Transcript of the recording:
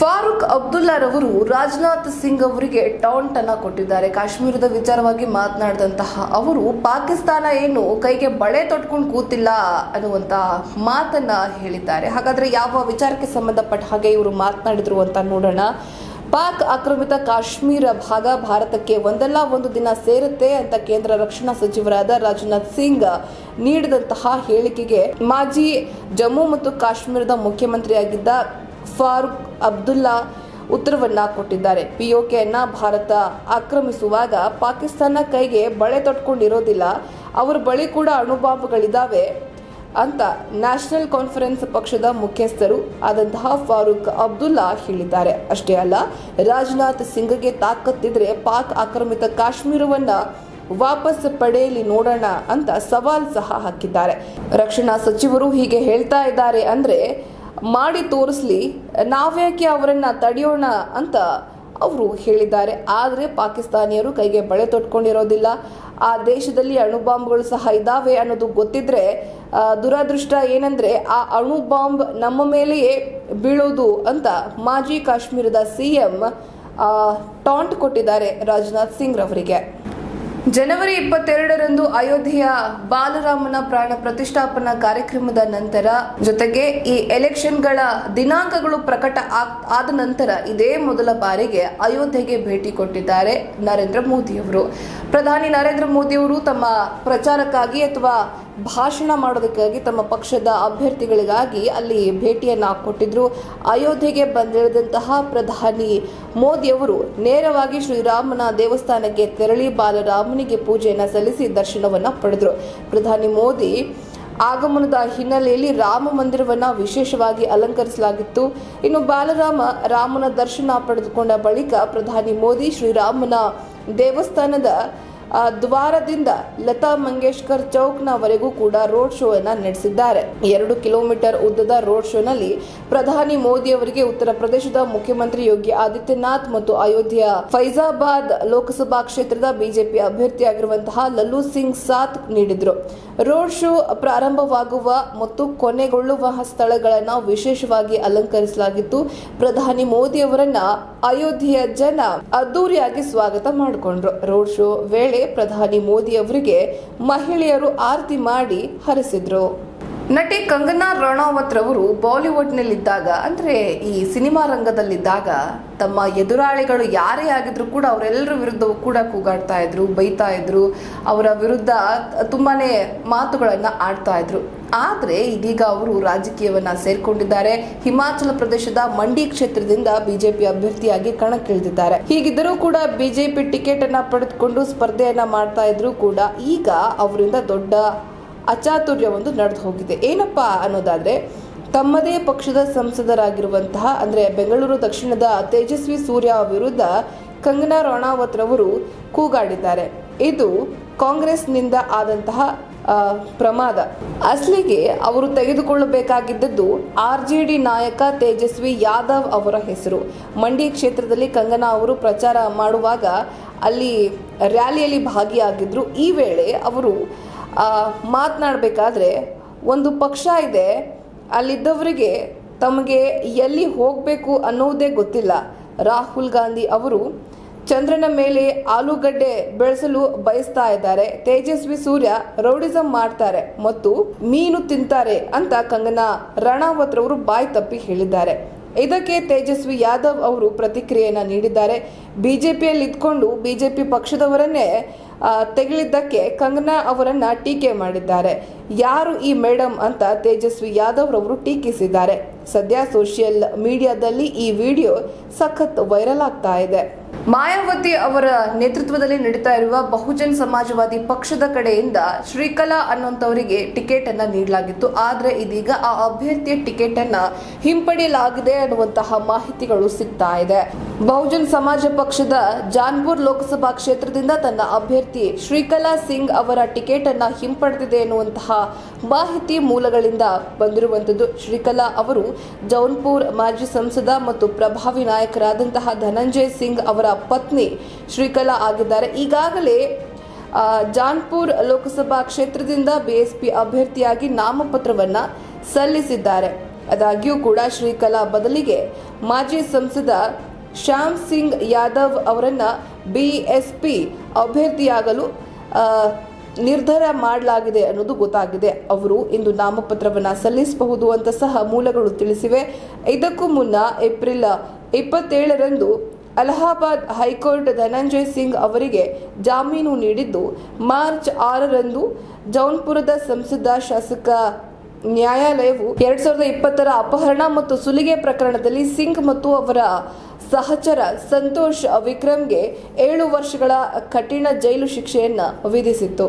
ಫಾರೂಕ್ ಅಬ್ದುಲ್ಲಾರವರು ರಾಜನಾಥ್ ಸಿಂಗ್ ಅವರಿಗೆ ಟೌಂಟ್ ಅನ್ನ ಕೊಟ್ಟಿದ್ದಾರೆ. ಕಾಶ್ಮೀರದ ವಿಚಾರವಾಗಿ ಮಾತನಾಡಿದಂತಹ ಅವರು, ಪಾಕಿಸ್ತಾನ ಏನು ಕೈಗೆ ಬಳೆ ತೊಟ್ಕೊಂಡು ಕೂತಿಲ್ಲ ಅನ್ನುವಂತ ಮಾತನ್ನ ಹೇಳಿದ್ದಾರೆ. ಹಾಗಾದ್ರೆ ಯಾವ ವಿಚಾರಕ್ಕೆ ಸಂಬಂಧಪಟ್ಟ ಹಾಗೆ ಇವರು ಮಾತನಾಡಿದ್ರು ಅಂತ ನೋಡೋಣ. ಪಾಕ್ ಆಕ್ರಮಿತ ಕಾಶ್ಮೀರ ಭಾಗ ಭಾರತಕ್ಕೆ ಒಂದಲ್ಲ ಒಂದು ದಿನ ಸೇರುತ್ತೆ ಅಂತ ಕೇಂದ್ರ ರಕ್ಷಣಾ ಸಚಿವರಾದ ರಾಜನಾಥ್ ಸಿಂಗ್ ನೀಡಿದಂತಹ ಹೇಳಿಕೆಗೆ ಮಾಜಿ ಜಮ್ಮು ಮತ್ತು ಕಾಶ್ಮೀರದ ಮುಖ್ಯಮಂತ್ರಿಯಾಗಿದ್ದ ಫಾರೂಕ್ ಅಬ್ದುಲ್ಲಾ ಉತ್ತರವನ್ನ ಕೊಟ್ಟಿದ್ದಾರೆ. ಪಿಒಕೆಯನ್ನ ಭಾರತ ಆಕ್ರಮಿಸುವಾಗ ಪಾಕಿಸ್ತಾನ ಕೈಗೆ ಬಳೆ ತೊಟ್ಕೊಂಡಿರೋದಿಲ್ಲ. ಅವರ ಬಳಿ ಕೂಡ ಅಣುಬಾಂಬ್ಗಳಿದ್ದಾವೆ ಅಂತ ನ್ಯಾಷನಲ್ ಕಾನ್ಫರೆನ್ಸ್ ಪಕ್ಷದ ಮುಖ್ಯಸ್ಥರು ಆದಂತಹ ಫಾರೂಕ್ ಅಬ್ದುಲ್ಲಾ ಹೇಳಿದ್ದಾರೆ. ಅಷ್ಟೇ ಅಲ್ಲ, ರಾಜನಾಥ್ ಸಿಂಗ್ಗೆ ತಾಕತ್ತಿದ್ರೆ ಪಾಕ್ ಆಕ್ರಮಿತ ಕಾಶ್ಮೀರವನ್ನ ವಾಪಸ್ ಪಡೆಯಲಿ ನೋಡೋಣ ಅಂತ ಸವಾಲ್ ಸಹ ಹಾಕಿದ್ದಾರೆ. ರಕ್ಷಣಾ ಸಚಿವರು ಹೀಗೆ ಹೇಳ್ತಾ ಇದ್ದಾರೆ ಅಂದ್ರೆ ಮಾಡಿ ತೋರಿಸ್ಲಿ, ನಾವ್ಯಾಕೆ ಅವರನ್ನ ತಡೆಯೋಣ ಅಂತ ಅವರು ಹೇಳಿದ್ದಾರೆ. ಆದರೆ ಪಾಕಿಸ್ತಾನಿಯರು ಕೈಗೆ ಬಳೆ ತೊಟ್ಕೊಂಡಿರೋದಿಲ್ಲ. ಆ ದೇಶದಲ್ಲಿ ಅಣುಬಾಂಬ್ಗಳು ಸಹ ಇದ್ದಾವೆ ಅನ್ನೋದು ಗೊತ್ತಿದ್ರೆ ದುರದೃಷ್ಟ ಏನಂದ್ರೆ, ಆ ಅಣು ಬಾಂಬ್ ನಮ್ಮ ಮೇಲೆಯೇ ಬೀಳೋದು ಅಂತ ಮಾಜಿ ಕಾಶ್ಮೀರದ ಸಿಎಂ ಟಾಂಟ್ ಕೊಟ್ಟಿದ್ದಾರೆ ರಾಜನಾಥ್ ಸಿಂಗ್ ರವರಿಗೆ. ಜನವರಿ ಇಪ್ಪತ್ತೆರಡರಂದು ಅಯೋಧ್ಯೆಯ ಬಾಲರಾಮನ ಪ್ರಾಣ ಪ್ರತಿಷ್ಠಾಪನಾ ಕಾರ್ಯಕ್ರಮದ ನಂತರ, ಜೊತೆಗೆ ಈ ಎಲೆಕ್ಷನ್ಗಳ ದಿನಾಂಕಗಳು ಪ್ರಕಟ ಆದ ನಂತರ ಇದೇ ಮೊದಲ ಬಾರಿಗೆ ಅಯೋಧ್ಯೆಗೆ ಭೇಟಿ ಕೊಟ್ಟಿದ್ದಾರೆ ನರೇಂದ್ರ ಮೋದಿಯವರು. ಪ್ರಧಾನಿ ನರೇಂದ್ರ ಮೋದಿಯವರು ತಮ್ಮ ಪ್ರಚಾರಕ್ಕಾಗಿ ಅಥವಾ ಭಾಷಣ ಮಾಡೋದಕ್ಕಾಗಿ ತಮ್ಮ ಪಕ್ಷದ ಅಭ್ಯರ್ಥಿಗಳಿಗಾಗಿ ಅಲ್ಲಿ ಭೇಟಿಯನ್ನು ಕೊಟ್ಟಿದ್ರು. ಅಯೋಧ್ಯೆಗೆ ಬಂದಿಳಿದಂತಹ ಪ್ರಧಾನಿ ಮೋದಿಯವರು ನೇರವಾಗಿ ಶ್ರೀರಾಮನ ದೇವಸ್ಥಾನಕ್ಕೆ ತೆರಳಿ ಬಾಲರಾಮನಿಗೆ ಪೂಜೆಯನ್ನು ಸಲ್ಲಿಸಿ ದರ್ಶನವನ್ನ ಪಡೆದರು. ಪ್ರಧಾನಿ ಮೋದಿ ಆಗಮನದ ಹಿನ್ನೆಲೆಯಲ್ಲಿ ರಾಮ ಮಂದಿರವನ್ನು ವಿಶೇಷವಾಗಿ ಅಲಂಕರಿಸಲಾಗಿತ್ತು. ಇನ್ನು ಬಾಲರಾಮ ರಾಮನ ದರ್ಶನ ಪಡೆದುಕೊಂಡ ಬಳಿಕ ಪ್ರಧಾನಿ ಮೋದಿ ಶ್ರೀರಾಮನ ದೇವಸ್ಥಾನದ ದ್ವಾರದಿಂದ ಲತಾ ಮಂಗೇಶ್ಕರ್ ಚೌಕ್ನವರೆಗೂ ಕೂಡ ರೋಡ್ ಶೋ ಅನ್ನ ನಡೆಸಿದ್ದಾರೆ. ಎರಡು ಕಿಲೋಮೀಟರ್ ಉದ್ದದ ರೋಡ್ ಶೋನಲ್ಲಿ ಪ್ರಧಾನಿ ಮೋದಿ ಅವರಿಗೆ ಉತ್ತರ ಪ್ರದೇಶದ ಮುಖ್ಯಮಂತ್ರಿ ಯೋಗಿ ಆದಿತ್ಯನಾಥ್ ಮತ್ತು ಅಯೋಧ್ಯೆಯ ಫೈಜಾಬಾದ್ ಲೋಕಸಭಾ ಕ್ಷೇತ್ರದ ಬಿಜೆಪಿ ಅಭ್ಯರ್ಥಿಯಾಗಿರುವಂತಹ ಲಲ್ಲೂ ಸಿಂಗ್ ಸಾಥ್ ನೀಡಿದ್ರು. ರೋಡ್ ಶೋ ಪ್ರಾರಂಭವಾಗುವ ಮತ್ತು ಕೊನೆಗೊಳ್ಳುವ ಸ್ಥಳಗಳನ್ನು ವಿಶೇಷವಾಗಿ ಅಲಂಕರಿಸಲಾಗಿತ್ತು. ಪ್ರಧಾನಿ ಮೋದಿ ಅವರನ್ನ ಅಯೋಧ್ಯೆಯ ಜನ ಅದ್ದೂರಿಯಾಗಿ ಸ್ವಾಗತ ಮಾಡಿಕೊಂಡ್ರು. ರೋಡ್ ಶೋ ವೇಳೆ ಪ್ರಧಾನಿ ಮೋದಿ ಅವರಿಗೆ ಮಹಿಳೆಯರು ಆರತಿ ಮಾಡಿ ಹರಿಸಿದ್ರು. ನಟಿ ಕಂಗನಾ ರಣಾವತ್ ರವರು ಬಾಲಿವುಡ್ನಲ್ಲಿದ್ದಾಗ, ಅಂದ್ರೆ ಈ ಸಿನಿಮಾ ರಂಗದಲ್ಲಿದ್ದಾಗ, ತಮ್ಮ ಎದುರಾಳಿಗಳು ಯಾರೇ ಆಗಿದ್ರು ಕೂಡ ಅವರೆಲ್ಲರ ವಿರುದ್ಧವೂ ಕೂಡ ಕೂಗಾಡ್ತಾ ಇದ್ರು, ಬೈತಾ ಇದ್ರು. ಅವರ ವಿರುದ್ಧ ತುಂಬಾನೇ ಮಾತುಗಳನ್ನು ಆಡ್ತಾ ಇದ್ರು. ಆದ್ರೆ ಇದೀಗ ಅವರು ರಾಜಕೀಯವನ್ನ ಸೇರ್ಕೊಂಡಿದ್ದಾರೆ. ಹಿಮಾಚಲ ಪ್ರದೇಶದ ಮಂಡಿ ಕ್ಷೇತ್ರದಿಂದ ಬಿಜೆಪಿ ಅಭ್ಯರ್ಥಿಯಾಗಿ ಕಣಕ್ಕಿಳಿದಿದ್ದಾರೆ. ಹೀಗಿದ್ದರೂ ಕೂಡ ಬಿಜೆಪಿ ಟಿಕೆಟ್ ಅನ್ನ ಪಡೆದುಕೊಂಡು ಸ್ಪರ್ಧೆಯನ್ನ ಮಾಡ್ತಾ ಇದ್ರು ಕೂಡ ಈಗ ಅವರಿಂದ ದೊಡ್ಡ ಅಚಾತುರ್ಯ ಒಂದು ನಡೆದು ಹೋಗಿದೆ. ಏನಪ್ಪ ಅನ್ನೋದಾದರೆ, ತಮ್ಮದೇ ಪಕ್ಷದ ಸಂಸದರಾಗಿರುವಂತಹ, ಅಂದರೆ ಬೆಂಗಳೂರು ದಕ್ಷಿಣದ ತೇಜಸ್ವಿ ಸೂರ್ಯ ವಿರುದ್ಧ ಕಂಗನಾ ರಾಣಾವತ್ ರವರು ಕೂಗಾಡಿದ್ದಾರೆ. ಇದು ಕಾಂಗ್ರೆಸ್ನಿಂದ ಆದಂತಹ ಪ್ರಮಾದ. ಅಸಲಿಗೆ ಅವರು ತೆಗೆದುಕೊಳ್ಳಬೇಕಾಗಿದ್ದದ್ದು ಆರ್ ಜೆ ಡಿ ನಾಯಕ ತೇಜಸ್ವಿ ಯಾದವ್ ಅವರ ಹೆಸರು. ಮಂಡ್ಯ ಕ್ಷೇತ್ರದಲ್ಲಿ ಕಂಗನಾ ಅವರು ಪ್ರಚಾರ ಮಾಡುವಾಗ ಅಲ್ಲಿ ರ್ಯಾಲಿಯಲ್ಲಿ ಭಾಗಿಯಾಗಿದ್ದರು ಈ ವೇಳೆ ಅವರು ಮಾತನಾಡಬೇಕಾದ್ರೆ ಒಂದು ಪಕ್ಷ ಇದೆ, ಅಲ್ಲಿದ್ದವರಿಗೆ ತಮಗೆ ಎಲ್ಲಿ ಹೋಗಬೇಕು ಅನ್ನೋದೇ ಗೊತ್ತಿಲ್ಲ. ರಾಹುಲ್ ಗಾಂಧಿ ಅವರು ಚಂದ್ರನ ಮೇಲೆ ಆಲೂಗಡ್ಡೆ ಬೆಳೆಸಲು ಬಯಸ್ತಾ ಇದ್ದಾರೆ. ತೇಜಸ್ವಿ ಸೂರ್ಯ ರೌಡಿಸಂ ಮಾಡ್ತಾರೆ ಮತ್ತು ಮೀನು ತಿಂತಾರೆ ಅಂತ ಕಂಗನಾ ರಣಾವತ್ ರವರು ಬಾಯ್ ತಪ್ಪಿ ಹೇಳಿದ್ದಾರೆ. ಇದಕ್ಕೆ ತೇಜಸ್ವಿ ಯಾದವ್ ಅವರು ಪ್ರತಿಕ್ರಿಯೆಯನ್ನು ನೀಡಿದ್ದಾರೆ. ಬಿಜೆಪಿಯಲ್ಲಿ ಇದ್ಕೊಂಡು ಬಿಜೆಪಿ ಪಕ್ಷದವರನ್ನೇ ತೆಗಳಿದ್ದಕ್ಕೆ ಕಂಗನಾ ಅವರನ್ನ ಟೀಕೆ ಮಾಡಿದ್ದಾರೆ. ಯಾರು ಈ ಮೇಡಮ್ ಅಂತ ತೇಜಸ್ವಿ ಯಾದವ್ ರವರು ಟೀಕಿಸಿದ್ದಾರೆ. ಸದ್ಯ ಸೋಷಿಯಲ್ ಮೀಡಿಯಾದಲ್ಲಿ ಈ ವಿಡಿಯೋ ಸಖತ್ ವೈರಲ್ ಆಗ್ತಾ ಇದೆ. ಮಾಯಾವತಿ ಅವರ ನೇತೃತ್ವದಲ್ಲಿ ನಡೀತಾ ಇರುವ ಬಹುಜನ್ ಸಮಾಜವಾದಿ ಪಕ್ಷದ ಕಡೆಯಿಂದ ಶ್ರೀಕಲಾ ಅನ್ನುವಂಥವರಿಗೆ ಟಿಕೆಟ್ ಅನ್ನ ನೀಡಲಾಗಿತ್ತು. ಆದ್ರೆ ಇದೀಗ ಆ ಅಭ್ಯರ್ಥಿಯ ಟಿಕೆಟ್ ಅನ್ನ ಹಿಂಪಡೆಯಲಾಗಿದೆ ಅನ್ನುವಂತಹ ಮಾಹಿತಿಗಳು ಸಿಗ್ತಾ ಇದೆ. ಬಹುಜನ್ ಸಮಾಜ ಪಕ್ಷದ ಜಾನ್ಪುರ್ ಲೋಕಸಭಾ ಕ್ಷೇತ್ರದಿಂದ ತನ್ನ ಅಭ್ಯರ್ಥಿ ಶ್ರೀಕಲಾ ಸಿಂಗ್ ಅವರ ಟಿಕೆಟ್ ಅನ್ನ ಹಿಂಪಡೆದಿದೆ ಎನ್ನುವಂತಹ ಮಾಹಿತಿ ಮೂಲಗಳಿಂದ ಬಂದಿರುವಂತದ್ದು ಶ್ರೀಕಲಾ ಅವರು ಜೌನ್ಪುರ್ ಮಾಜಿ ಸಂಸದ ಮತ್ತು ಪ್ರಭಾವಿ ನಾಯಕರಾದಂತಹ ಧನಂಜಯ್ ಸಿಂಗ್ ಅವರ ಪತ್ನಿ ಶ್ರೀಕಲಾ ಆಗಿದ್ದಾರೆ. ಈಗಾಗಲೇ ಜಾನ್ಪುರ್ ಲೋಕಸಭಾ ಕ್ಷೇತ್ರದಿಂದ ಬಿಎಸ್ಪಿ ಅಭ್ಯರ್ಥಿಯಾಗಿ ನಾಮಪತ್ರವನ್ನ ಸಲ್ಲಿಸಿದ್ದಾರೆ. ಆದಾಗ್ಯೂ ಕೂಡ ಶ್ರೀಕಲಾ ಬದಲಿಗೆ ಮಾಜಿ ಸಂಸದ ಶ್ಯಾಮ್ ಸಿಂಗ್ ಯಾದವ್ ಅವರನ್ನ ಬಿಎಸ್ಪಿ ಅಭ್ಯರ್ಥಿಯಾಗಲು ನಿರ್ಧಾರ ಮಾಡಲಾಗಿದೆ ಅನ್ನೋದು ಗೊತ್ತಾಗಿದೆ. ಅವರು ಇಂದು ನಾಮಪತ್ರವನ್ನ ಸಲ್ಲಿಸಬಹುದು ಅಂತ ಸಹ ಮೂಲಗಳು ತಿಳಿಸಿವೆ. ಇದಕ್ಕೂ ಮುನ್ನ ಏಪ್ರಿಲ್ ಇಪ್ಪತ್ತೇಳರಂದು ಅಲಹಾಬಾದ್ ಹೈಕೋರ್ಟ್ ಧನಂಜಯ್ ಸಿಂಗ್ ಅವರಿಗೆ ಜಾಮೀನು ನೀಡಿದ್ದು, ಮಾರ್ಚ್ ಆರರಂದು ಜೌನ್ಪುರದ ಸಂಸದ ಶಾಸಕ ನ್ಯಾಯಾಲಯವು ಎರಡ್ ಸಾವಿರದ ಇಪ್ಪತ್ತರ ಅಪಹರಣ ಮತ್ತು ಸುಲಿಗೆ ಪ್ರಕರಣದಲ್ಲಿ ಸಿಂಗ್ ಮತ್ತು ಅವರ ಸಹಚರ ಸಂತೋಷ್ ವಿಕ್ರಮ್ಗೆ ಏಳು ವರ್ಷಗಳ ಕಠಿಣ ಜೈಲು ಶಿಕ್ಷೆಯನ್ನು ವಿಧಿಸಿತ್ತು.